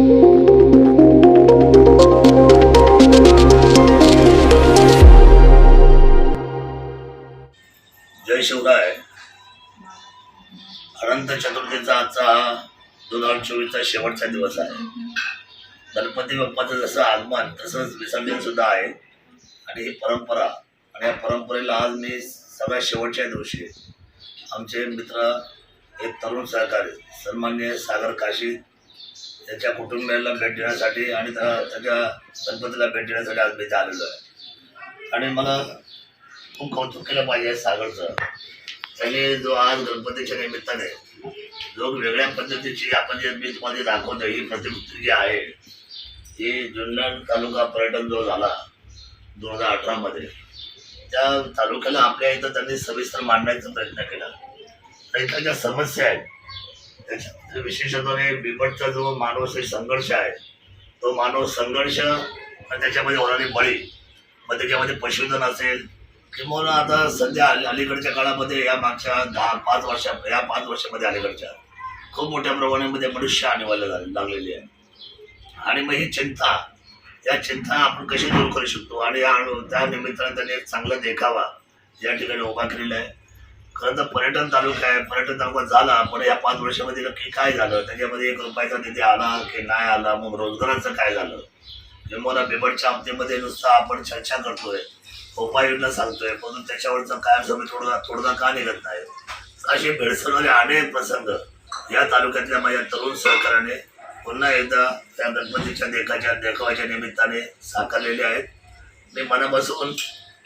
जय शिवराय. अनंत चतुर्थीचा आजचा हा दोन हजार चोवीसचा शेवटचा दिवस आहे. गणपती बाप्पाचं जसं आगमन तसंच विसर्जन सुद्धा आहे. आणि ही परंपरा आणि या परंपरेला आज मी सगळ्या शेवटच्या दिवशी आमचे मित्र एक तरुण सहकारी सन्मान्य सागर काशी त्याच्या कुटुंबियांना भेट देण्यासाठी आणि त्याच्या गणपतीला भेट देण्यासाठी आज मी इथे आलेलो आहे. आणि मला खूप कौतुक केलं पाहिजे सागरचं. त्याने जो आज गणपतीच्या निमित्ताने जो वेगळ्या पद्धतीची आपण जे मी तुम्हाला दाखवतो ही प्रतिकृती जी आहे ही जुन्नर तालुका पर्यटन जो झाला दोन हजार अठरामध्ये त्या तालुक्याला आपल्या इथं त्यांनी सविस्तर मांडण्याचा प्रयत्न केला. तर इथल्या ज्या समस्या आहेत त्याच्या विशेषत्वाने बिबटचा जो मानव संघर्ष आहे तो मानव संघर्ष त्याच्यामध्ये होणारी बळी मग त्याच्यामध्ये पशुधन असेल किंवा आता सध्या अलीकडच्या काळामध्ये या मागच्या दहा पाच वर्षा या पाच वर्षामध्ये अलीकडच्या खूप मोठ्या प्रमाणामध्ये मनुष्य आणीवायला झाले लागलेली आहे. आणि मग ही चिंता या चिंता आपण कशी दूर करू शकतो? आणि या त्या निमित्ताने त्यांनी एक चांगला देखावा या ठिकाणी उभा केलेला आहे. खरं तर पर्यटन तालुका आहे पर्यटन तालुका झाला पण या पाच वर्षामध्ये नक्की काय झालं? त्याच्यामध्ये एक रुपयाचा निधी आला की नाही आला? मग रोजगाराचं काय झालं? किंवा बिबटच्या हप्त्यामध्ये नुसतं आपण चर्चा करतोय उपाययोजना सांगतोय परंतु त्याच्यावरचं काय समज थोडा तोडगा का निघत नाही? असे भेडसवणारे अनेक प्रसंग या तालुक्यातल्या माझ्या तरुण सहकार्याने पुन्हा एकदा त्या गणपतीच्या देखाच्या देखावाच्या निमित्ताने साकारलेले आहेत. मी मनापासून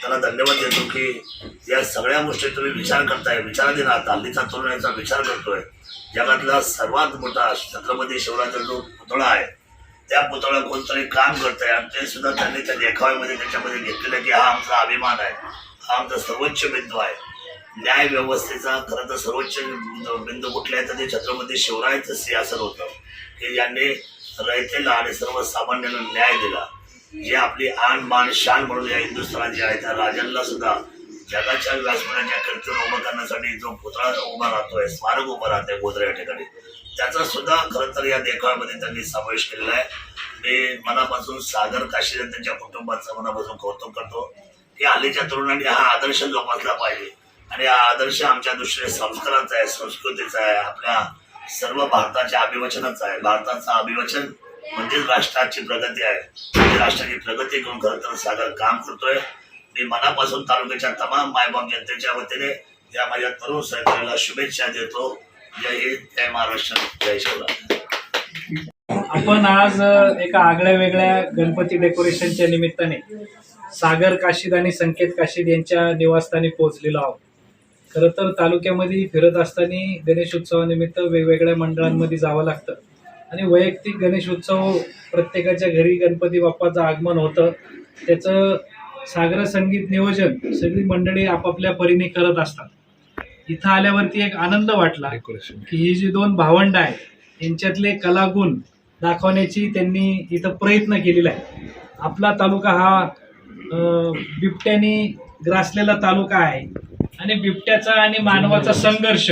त्याला धन्यवाद देतो की या सगळ्या गोष्टी तुम्ही विचार करताय. विचाराधीन आहात. हल्लीचा तरुण याचा विचार करतोय. जगातला सर्वात मोठा छत्रपती शिवरायाचा जो पुतळा आहे त्या पुतळा कोणतरी काम करतंय आणि ते सुद्धा त्यांनी त्या देखाव्यामध्ये त्याच्यामध्ये घेतलेलं की हा आमचा अभिमान आहे. हा आमचा सर्वोच्च बिंदू आहे. न्याय व्यवस्थेचा खरं तर सर्वोच्च बिंदू कुठला आहे? तर ते छत्रपती शिवरायचं सिंहासन होतं. की ज्यांनी रयतेला आणि सर्वसामान्यांना न्याय दिला. जे आपली आण बाण शान म्हणून या हिंदुस्थानात जे आहे त्या राजांना सुद्धा जगाच्या व्यासपीठाच्या कल्चर उभं करण्यासाठी जो पुतळा उभा राहतोय स्मारक उभं राहतोय गोधरा या ठिकाणी त्याचा सुद्धा खरं तर या देखाव्यामध्ये त्यांनी समावेश केलेला आहे. मी मनापासून सागर काशीद त्यांच्या कुटुंबाचं मनापासून कौतुक करतो की हल्लीच्या तरुणांनी हा आदर्श जोपासला पाहिजे. आणि हा आदर्श आमच्या दृष्टीने संस्काराचा आहे संस्कृतीचा आहे आपल्या सर्व भारताच्या अभिवचनाचा आहे. भारताचं अभिवचन म्हणजेच राष्ट्राची प्रगती आहे. म्हणजे राष्ट्राची प्रगती करून खरं तर सागर काम करतोय. मी मनापासून तालुक्याच्या तमाम मायबाप जनतेच्या वतीने या माझ्या तरुण सहकार्याला शुभेच्छा देतो. जय हिंद जय महाराष्ट्र जय शिवराय. आपण आज एका आगळ्या वेगळ्या गणपती डेकोरेशनच्या निमित्ताने सागर काशीद आणि संकेत काशीद यांच्या निवासस्थानी पोहोचलेलो आहोत. खरं तर तालुक्यामध्ये फिरत असताना गणेश उत्सवानिमित्त वेगवेगळ्या मंडळांमध्ये जावं लागतं. आणि वैयक्तिक गणेश उत्सव प्रत्येकाच्या घरी गणपती बाप्पाचं आगमन होतं. त्याचं सागर संगीत नियोजन सगळी मंडळी आपापल्या परीने करत असतात. इथं आल्यावरती एक आनंद वाटला की ही जी दोन भावंड आहेत यांच्यातले कलागुण दाखवण्याची त्यांनी इथं प्रयत्न केलेला आहे. आपला तालुका हा बिबट्याने ग्रासलेला तालुका आहे. आणि बिबट्याचा आणि मानवाचा संघर्ष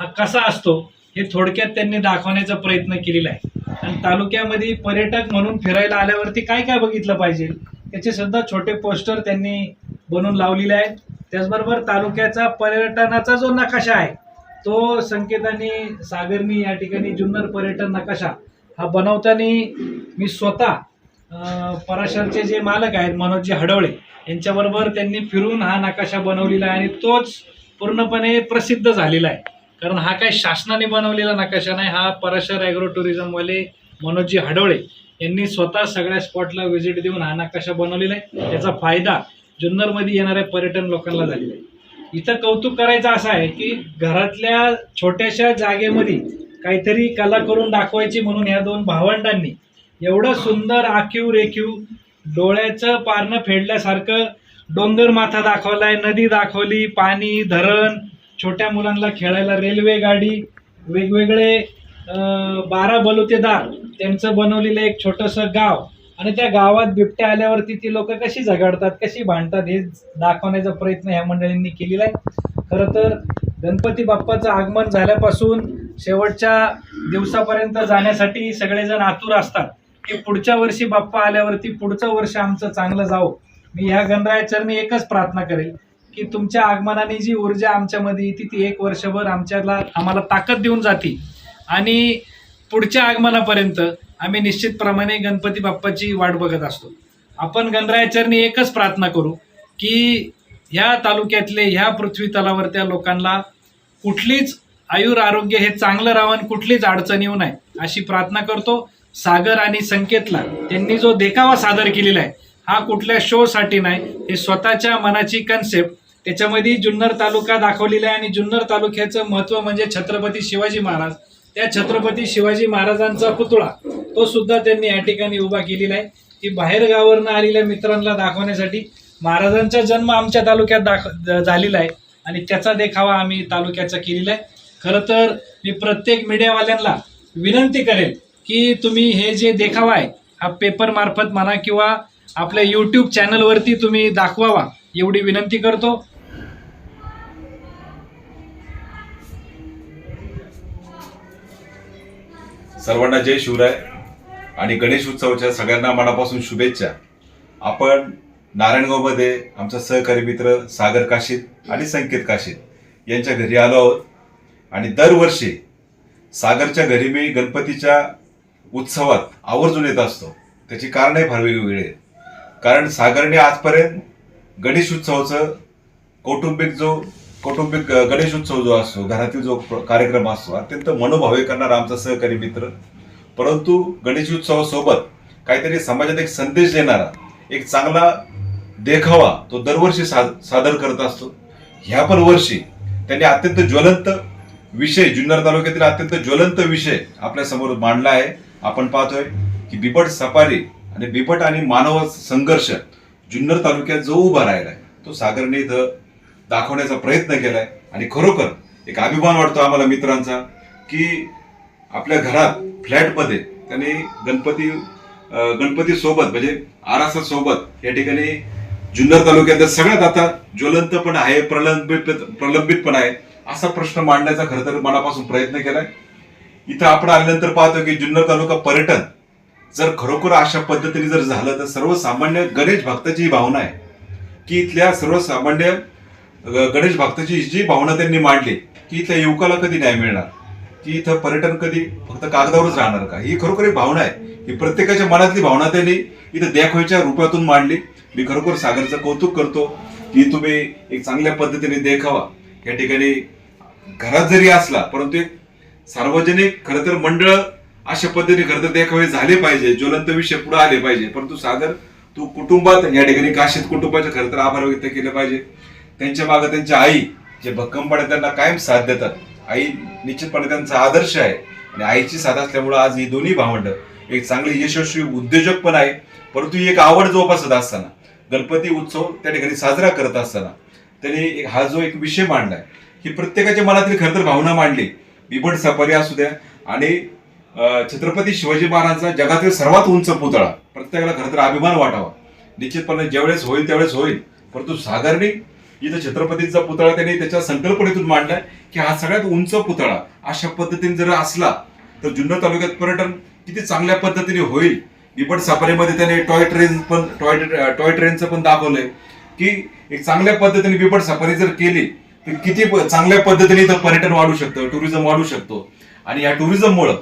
हा कसा असतो हे थोडक्यात त्यांनी दाखवण्याचा प्रयत्न केलेला आहे. आणि तालुक्यामध्ये पर्यटक म्हणून फिरायला आल्यावरती काय काय बघितलं पाहिजे त्याचे सुद्धा छोटे पोस्टर त्यांनी बनवून लावलेले आहेत. त्याचबरोबर तालुक्याचा पर्यटनाचा जो नकाशा आहे तो संकेतांनी सागरनी या ठिकाणी जुन्नर पर्यटन नकाशा हा बनवताना मी स्वतः पराशरचे जे मालक आहेत मनोजी हडवळे यांच्याबरोबर त्यांनी फिरून हा नकाशा बनवलेला आहे आणि तोच पूर्णपणे प्रसिद्ध झालेला आहे. कारण हा काय शासनाने बनवलेला नकाशा नाही हा पराशर ॲग्रो टुरिझमवाले मनोजी हडवळे यांनी स्वतः सगळ्या स्पॉटला व्हिजिट देऊन हा नकाशा बनवलेला आहे. याचा फायदा जुन्नरमध्ये येणाऱ्या पर्यटन लोकांना झालेला आहे. इथं कौतुक करायचं असं आहे की घरातल्या छोट्याशा जागेमध्ये काहीतरी कला करून दाखवायची म्हणून ह्या दोन भावंडांनी एवढं सुंदर आखीव रेखीव डोळ्याचं पारणं फेडल्यासारखं डोंगर माथा दाखवलाय नदी दाखवली पाणी धरण छोट्या मुलांना खेळायला रेल्वे गाडी वेगवेगळे बारा बलुतेदार त्यांचं बनवलेलं एक छोटंसं गाव आणि त्या गावात बिबट्या आल्यावरती ती लोक कशी झगडतात कशी भांडतात हे दाखवण्याचा प्रयत्न ह्या मंडळींनी केलेला आहे. खरं तर गणपती बाप्पाचं आगमन झाल्यापासून शेवटच्या दिवसापर्यंत जाण्यासाठी सगळेजण आतुर असतात की पुढच्या वर्षी बाप्पा आल्यावरती पुढचं वर्ष आमचं चांगलं जावं. मी ह्या गणरायाचरणी एकच प्रार्थना करेल की तुमच्या आगमनाने जी ऊर्जा आमच्यामध्ये येते ती एक वर्षभर आमच्याला आम्हाला ताकद देऊन जाते. आणि पुढच्या आगमनापर्यंत आम्ही निश्चितप्रमाणे गणपती बाप्पाची वाट बघत असतो. आपण गणरायाचरणी एकच प्रार्थना करू की ह्या तालुक्यातले ह्या पृथ्वी तलावरत्या लोकांना कुठलीच आयुर आरोग्य हे चांगलं राहावं कुठलीच अडचण येऊ नये अशी प्रार्थना करतो. सागर आणि संकेतला त्यांनी जो देखावा सादर केलेला आहे हा कुठल्या शोसाठी नाही हे स्वतःच्या मनाची कन्सेप्ट त्याच्यामध्ये जुन्नर तालुका दाखवलेला आहे आणि जुन्नर तालुक्याचं महत्त्व म्हणजे छत्रपती शिवाजी महाराज. त्या छत्रपती शिवाजी महाराजांचा पुतळा तो सुद्धा त्यांनी या ठिकाणी उभा केलेला आहे. की बाहेर गावावरनं आलेल्या मित्रांना दाखवण्यासाठी महाराजांचा जन्म आमच्या तालुक्यात दाख झालेला आहे आणि त्याचा देखावा आम्ही तालुक्याचा केलेला आहे. खरं तर मी प्रत्येक मीडियावाल्यांना विनंती करेल की तुम्ही हे जे देखावा आहे हा पेपर मार्फत म्हणा किंवा आपल्या यूट्यूब चॅनलवरती तुम्ही दाखवावा एवढी विनंती करतो. सर्वांना जय शिवराय आणि गणेश उत्सवाच्या सगळ्यांना मनापासून शुभेच्छा. आपण नारायणगावमध्ये आमचा सहकारी मित्र सागर काशीद आणि संकेत काशीद यांच्या घरी आलो आहोत. आणि दरवर्षी सागरच्या घरी मी गणपतीच्या उत्सवात आवर्जून येत असतो. त्याची कारणही फार वेगवेगळी आहेत कारण सागरने आजपर्यंत गणेश उत्सवाचं कौटुंबिक जो कौटुंबिक गणेशोत्सव गणेश उत्सव जो असतो घरातील जो कार्यक्रम असतो अत्यंत मनोभावे करणारा आमचा सहकारी मित्र. परंतु गणेश उत्सवासोबत काहीतरी समाजात एक संदेश देणारा एक चांगला देखावा तो दरवर्षी साद सादर करत असतो. ह्या पण वर्षी त्यांनी अत्यंत ज्वलंत विषय जुन्नर तालुक्यातील अत्यंत ज्वलंत विषय आपल्यासमोर मांडला आहे. आपण पाहतोय की बिबट सफारी आणि बिबट आणि मानव संघर्ष जुन्नर तालुक्यात जो उभा राहिला आहे तो सागरने इथं दाखवण्याचा प्रयत्न केलाय. आणि खरोखर एक अभिमान वाटतो आम्हाला मित्रांचा की आपल्या घरात फ्लॅटमध्ये त्यांनी गणपती गणपती सोबत म्हणजे आरासा सोबत या ठिकाणी जुन्नर तालुक्यात सगळ्यात आता ज्वलंत पण आहे प्रलंबित प्रलंबित पण आहे असा प्रश्न मांडण्याचा खरं तर मनापासून प्रयत्न केलाय. इथं आपण आल्यानंतर पाहतो की जुन्नर तालुका पर्यटन जर खरोखर अशा पद्धतीने जर झालं तर सर्वसामान्य गणेश भक्ताची ही भावना आहे की इथल्या सर्वसामान्य गणेश भक्ताची जी भावना त्यांनी मांडली की इथल्या युवकाला कधी न्याय मिळणार? की इथं पर्यटन कधी फक्त कागदावरच राहणार का? ही खरोखर एक भावना आहे. ही प्रत्येकाच्या मनातली भावना त्यांनी इथं देखावेच्या रूपातून मांडली. मी खरोखर सागरचं कौतुक करतो की तुम्ही एक चांगल्या पद्धतीने देखावा. या ठिकाणी घरात जरी असला परंतु एक सार्वजनिक खरं तर मंडळ अशा पद्धतीने खरं तर देखावे झाले पाहिजे ज्वलंत विषय पुढे आले पाहिजे. परंतु सागर तू कुटुंबात या ठिकाणी काशीत कुटुंबाचे खरं तर आभार व्यक्त केले पाहिजे. त्यांच्या मागे त्यांच्या आई जे भक्कमपणे त्यांना कायम साथ देतात. आई निश्चितपणे त्यांचा आदर्श आहे. आणि आईची साथ असल्यामुळे आज ही दोन्ही भावंड एक चांगले यशस्वी उद्योजक पण आहे परंतु ही एक आवड जोपासत असताना गणपती उत्सव त्या ठिकाणी साजरा करत असताना त्यांनी हा जो एक विषय मांडलाय ही प्रत्येकाच्या मनातली खरं तर भावना मांडली. बिबट सफारी असू द्या आणि छत्रपती शिवाजी महाराजांचा जगातील सर्वात उंच पुतळा प्रत्येकाला खरं तर अभिमान वाटावा. निश्चितपणे ज्यावेळेस होईल त्यावेळेस होईल परंतु सागरने इथं छत्रपतींचा पुतळा त्यांनी त्याच्या संकल्पनेतून मांडलाय की हा सगळ्यात उंच पुतळा अशा पद्धतीने जर असला तर जुन्नर तालुक्यात पर्यटन किती चांगल्या पद्धतीने होईल? बिबट सफारीमध्ये त्याने टॉय ट्रेन पण टॉय टॉय ट्रेनचं पण दाखवलंय की एक चांगल्या पद्धतीने बिबट सफारी जर केली तर किती चांगल्या पद्धतीने इथं पर्यटन वाढू शकतं टुरिझम वाढू शकतो. आणि या टुरिझममुळं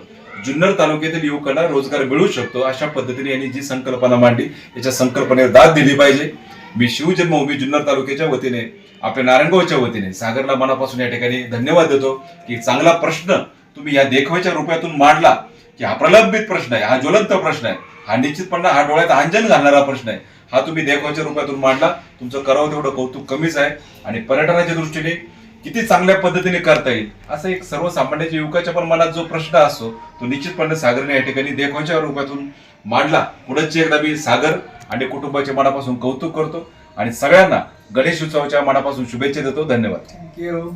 जुन्नर तालुक्यातील युवकांना रोजगार मिळू शकतो अशा पद्धतीने यांनी जी संकल्पना मांडली त्याच्या संकल्पनेला दाद दिली पाहिजे. मी शिवजन्मभूमी जुन्नर तालुक्याच्या वतीने आपल्या नारायणगावच्या वतीने सागरला मनापासून या ठिकाणी धन्यवाद देतो की चांगला प्रश्न तुम्ही या देखाव्याच्या रूपातून मांडला की हा प्रलंबित प्रश्न आहे हा ज्वलंत प्रश्न आहे हा निश्चितपणे हा डोळ्यात अंजन घालणारा प्रश्न आहे. हा तुम्ही देखवाच्या रूपातून मांडला तुमचं करावं तेवढं कौतुक कमीच आहे आणि पर्यटनाच्या दृष्टीने किती चांगल्या पद्धतीने करता येईल? असं एक सर्वसामान्य युवकाच्या पण मनात जो प्रश्न असतो तो निश्चितपणे सागरने या ठिकाणी देखाव्याच्या रूपातून मांडला. पुढची एकदा मी सागर आणि कुटुंबाच्या मनापासून कौतुक करतो आणि सगळ्यांना गणेश उत्सवाच्या मनापासून शुभेच्छा देतो. धन्यवाद. थँक्यू